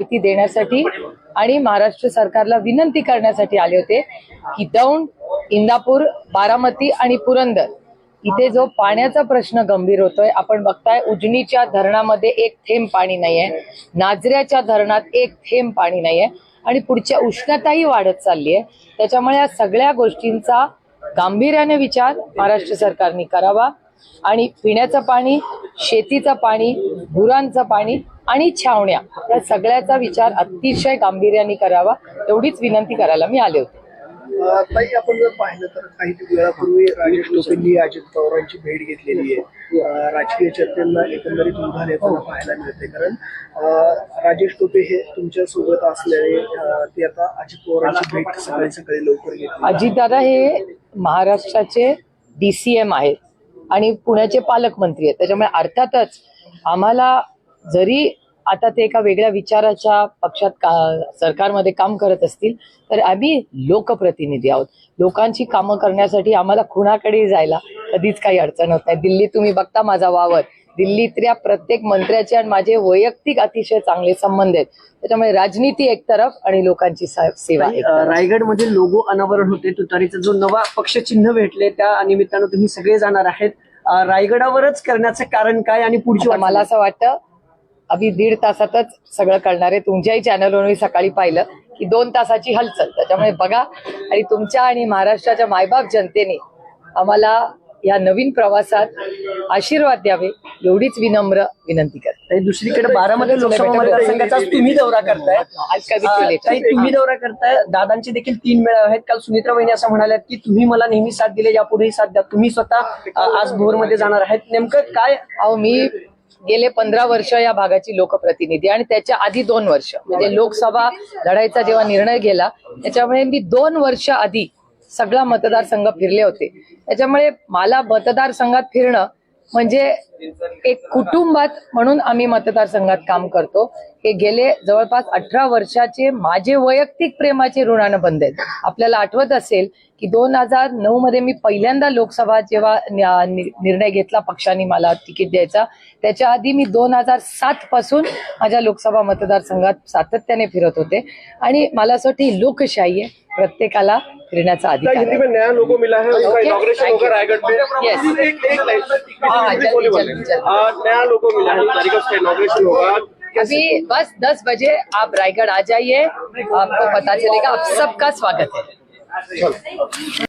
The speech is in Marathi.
माहिती देण्यासाठी आणि महाराष्ट्र सरकारला विनंती करण्यासाठी आले होते की दौंड इंदापूर बारामती आणि पुरंदर इथे जो पाण्याचा प्रश्न गंभीर होतोय आपण बघताय उजनीच्या धरणामध्ये एक थेंब पाणी नाहीये नाजऱ्याच्या धरणात एक थेंब पाणी नाहीये आणि पुढच्या उष्णताही वाढत चालली आहे त्याच्यामुळे या सगळ्या गोष्टींचा गांभीर्याने विचार महाराष्ट्र सरकारने करावा. आणि पिण्याचं पाणी शेतीचं पाणी गुरांचं पाणी आणि छावण्या या सगळ्याचा विचार अतिशय गांभीर्याने करावा एवढीच विनंती करायला मी आले होते. ताई आपण जर पाहिलं तर काही वेळापूर्वी राजेश टोपेंनी अजित पवारांची भेट घेतलेली आहे. राजकीय चर्चेला एकंदरीत उधाण येताना पाहायला मिळते. कारण राजेश टोपे हे तुमच्यासोबत असल्याने अ, ते आता अजित पवारांची भेट सकाळी सकाळी लवकर घेतली. अजितदादा हे महाराष्ट्राचे डीसीएम आहेत. आणि पुण्याचे पालकमंत्री आहेत. त्याच्यामुळे अर्थातच आम्हाला जरी आता ते एका वेगळ्या विचाराच्या पक्षात का सरकारमध्ये काम करत असतील तर आम्ही लोकप्रतिनिधी आहोत. लोकांची कामं करण्यासाठी आम्हाला खुणाकडे जायला कधीच काही अडचण होत नाही. दिल्ली तुम्ही बघता माझा वावर. दिल्लीतल्या प्रत्येक मंत्र्याचे आणि माझे वैयक्तिक अतिशय चांगले संबंध आहेत. त्याच्यामुळे राजनीती एक तरफ आणि लोकांची सेवा एक तरफ. रायगडमध्ये लोगो अनावरण होते. तुतारीचा जो नवा पक्ष चिन्ह भेटले त्या निमित्तानं तुम्ही सगळे जाणार आहेत. रायगडावरच करण्याचं कारण काय आणि पुढची आता वाटचाल? मला असं वाटतं अभि दीड तासातच सगळं कळणार आहे तुमच्याही चॅनलवर मी सकाळी पाहिलं की दोन तासाची हलचल. त्याच्यामुळे बघा आणि तुमच्या आणि महाराष्ट्राच्या मायबाप जनतेने आम्हाला या नवीन प्रवासात आशीर्वाद द्यावे एवढीच विनम्र विनंती करते. दुसरीकडे बारामती लोकसभा मतदारसंघाचा तुम्ही दौरा करताय. तुम्ही दौरा करताय. दादांचे देखील तीन मेळावे आहेत. काल सुनित्रा वहिनी असं म्हणाल्यात की तुम्ही मला नेहमी साथ दिले यापुढेही साथ द्या. तुम्ही स्वतः आज भोरमध्ये जाणार आहेत. नेमकं काय? अहो मी गेले पंधरा वर्ष या भागाची लोकप्रतिनिधी आणि त्याच्या आधी दोन वर्ष. म्हणजे लोकसभा लढायचा जेव्हा निर्णय गेला त्याच्यामुळे मी दोन वर्ष आधी सगळा मतदारसंघ फिरले होते. त्याच्यामुळे मला मतदारसंघात फिरणं म्हणजे एक कुटुंबात म्हणून आम्ही मतदारसंघात काम करतो हे गेले जवळपास अठरा वर्षाचे माझे वैयक्तिक प्रेमाचे ऋणानं बंद आहेत आपल्याला आठवत असेल की दोन हजार नऊ मध्ये मी पहिल्यांदा लोकसभा जेव्हा निर्णय घेतला पक्षाने मला तिकीट द्यायचा त्याच्या आधी मी दोन हजार सात पासून माझ्या लोकसभा मतदारसंघात सातत्याने फिरत होते आणि मला असं वाटतं ही लोकशाही आहे प्रत्येकाला फिरण्याचा अधिकार नया लोगो मिला है। तारीख उसका इनोग्रेशन होगा। अभी बस दस बजे आप रायगढ़ आ जाइए। आपको पता चलेगा। आप सबका स्वागत है।